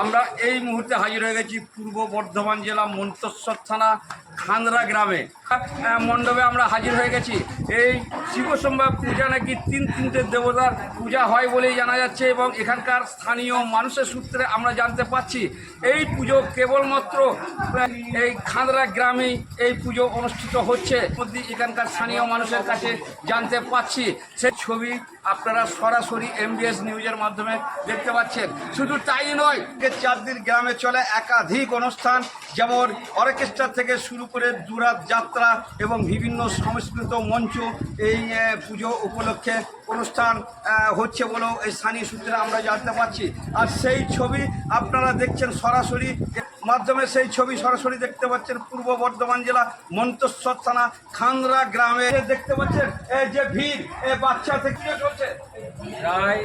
আমরা এই মুহূর্তে হাজির হয়ে গেছি পূর্ব বর্ধমান জেলা মন্তেশ্বর থানা খান্দ্রা গ্রামে। মণ্ডপে আমরা হাজির হয়ে গেছি। এই শিবসম্ভব পূজা নাকি তিন তিনটে দেবতার পূজা হয় বলেই জানা যাচ্ছে এবং এখানকার স্থানীয় মানুষের সূত্রে আমরা জানতে পাচ্ছি। এই পুজো কেবলমাত্র এই খান্দ্রা গ্রামেই এই পুজো অনুষ্ঠিত হচ্ছে। এখানকার স্থানীয় মানুষের কাছে জানতে পাচ্ছি। সে ছবি আপনারা সরাসরি এমবিএস নিউজের মাধ্যমে দেখতে পাচ্ছেন। শুধু তাই নয় যে চার দিন গ্রামে চলে একাধিক অনুষ্ঠান, যেমন অর্কেস্ট্রা থেকে শুরু করে দুরাত যাত্রা এবং বিভিন্ন সংস্কৃত মঞ্চ এই পুজো উপলক্ষে অনুষ্ঠান হচ্ছে বলেও এই স্থানীয় সূত্রে আমরা জানতে পারছি। আর সেই ছবি আপনারা দেখছেন সরাসরি মাধ্যমে সেই ছবি সরাসরি দেখতে পাচ্ছেন পূর্ব বর্ধমান জেলা মন্তেশ্বর থানা খান্দ্রা গ্রামে। দেখতে পাচ্ছেন যে ভিড় বাচ্চা থেকে চলছে প্রায়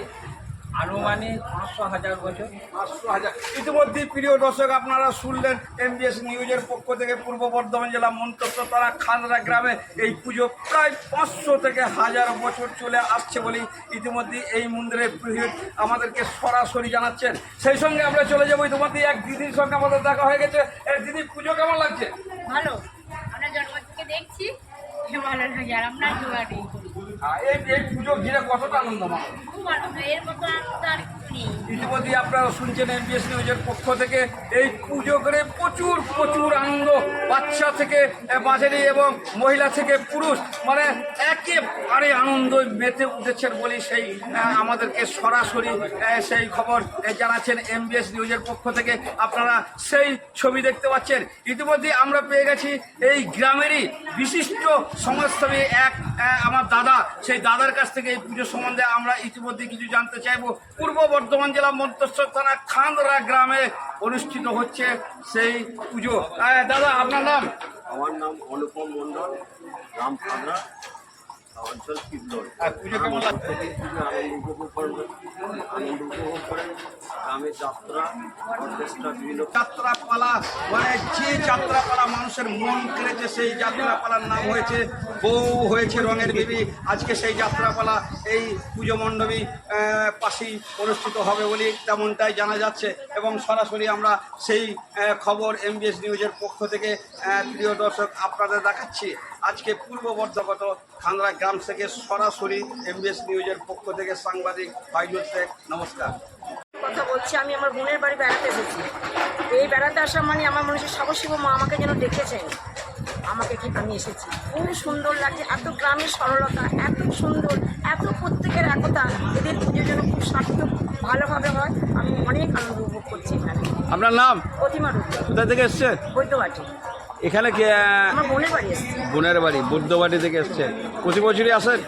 আনুমানিক পাঁচশো হাজার বছর। পাঁচশো হাজার। ইতিমধ্যে প্রিয় দর্শক আপনারা শুনলেন এমবিএস নিউজের পক্ষ থেকে পূর্ব বর্ধমান জেলা মন্তব্য তারা খানরা গ্রামে এই পুজো প্রায় পাঁচশো থেকে হাজার বছর চলে আসছে বলেই ইতিমধ্যে এই মন্দিরের পুরোহিত আমাদেরকে সরাসরি জানাচ্ছেন। সেই সঙ্গে আমরা চলে যাব ইতিমধ্যে এক দিদির সঙ্গে আমাদের দেখা হয়ে গেছে। এই দিদি পুজো কেমন লাগছে? ভালো। আমরা জন্ম থেকে দেখছি ভালো লাগে। আর আপনার জোগাড়ি আহ, এই পুজো ঘিরে কতটা আনন্দ মানুষ খুব আনন্দ এর মতো আর ইতিমধ্যে আপনারা শুনছেন এমবিএস নিউজের পক্ষ থেকে এই পুজো করে প্রচুর প্রচুর আনন্দ। বাচ্চা থেকে বাজারি এবং মহিলা থেকে পুরুষ মানে একেবারে আনন্দ মেতে উঠেছেন বলে সেই আমাদেরকে সরাসরি সেই খবর জানাচ্ছেন এমবিএস নিউজের পক্ষ থেকে। আপনারা সেই ছবি দেখতে পাচ্ছেন। ইতিমধ্যে আমরা পেয়ে গেছি এই গ্রামেরই বিশিষ্ট সমাজসেবী এক আমার দাদা। সেই দাদার কাছ থেকে এই পুজো সম্বন্ধে আমরা ইতিমধ্যে কিছু জানতে চাইব। পূর্ব বর্ধমান জেলা মন্তেশ্বর থানা খান্দরা গ্রামে অনুষ্ঠিত হচ্ছে সেই পুজো। দাদা, আপনার নাম? আমার নাম অনুপম মন্ডল গ্রাম খাগড়া অঞ্চল কিবলর পুজো কেমন লাগছে? আনন্দ উপভোগ করেন আনন্দ উপভোগ করেন গ্রামের যাত্রা অর্কেস্ট্রা বিভিন্ন যাত্রাপালা মানে যে যাত্রাপালা মানুষের মন কেড়েছে সেই যাত্রাপালার নাম হয়েছে বউ হয়েছে রঙের বিবি। আজকে সেই যাত্রাপালা এই পুজো মণ্ডপী পাশেই অনুষ্ঠিত হবে বলে তেমনটাই জানা যাচ্ছে। এবং সরাসরি আমরা সেই খবর এমবিএস নিউজের পক্ষ থেকে প্রিয় দর্শক আপনাদের দেখাচ্ছি। আজকে পূর্ব বর্ধগত খান্দ্রা গ্রাম থেকে সরাসরি এমবিএস নিউজের পক্ষ থেকে সাংবাদিক ফাইজুল শেখ নমস্কার। কথা বলছি আমি আমার বোনের বাড়ি বেড়াতে এসেছি। এই বেড়াতে আসা মানে আমার মনে হচ্ছে সাবশিব মা আমাকে যেন ডেকেছেন আমাকে কি আমি এসেছি। খুব সুন্দর লাগছে এত গ্রামের সরলতা এত সুন্দর এত প্রত্যেকের একতা। এদের পুজো যেন খুব সার্থক ভালোভাবে হয়। আমি অনেক আনন্দ উপভোগ করছি এখানে। আপনার নাম? প্রতিমা রূপ। কোথা থেকে এসছেন? বৈদ্যবাটি। এখানে কি বোনের বাড়ি বুদ্ধবাড়ি থেকে এসছেন প্রতি বছরই আসেন?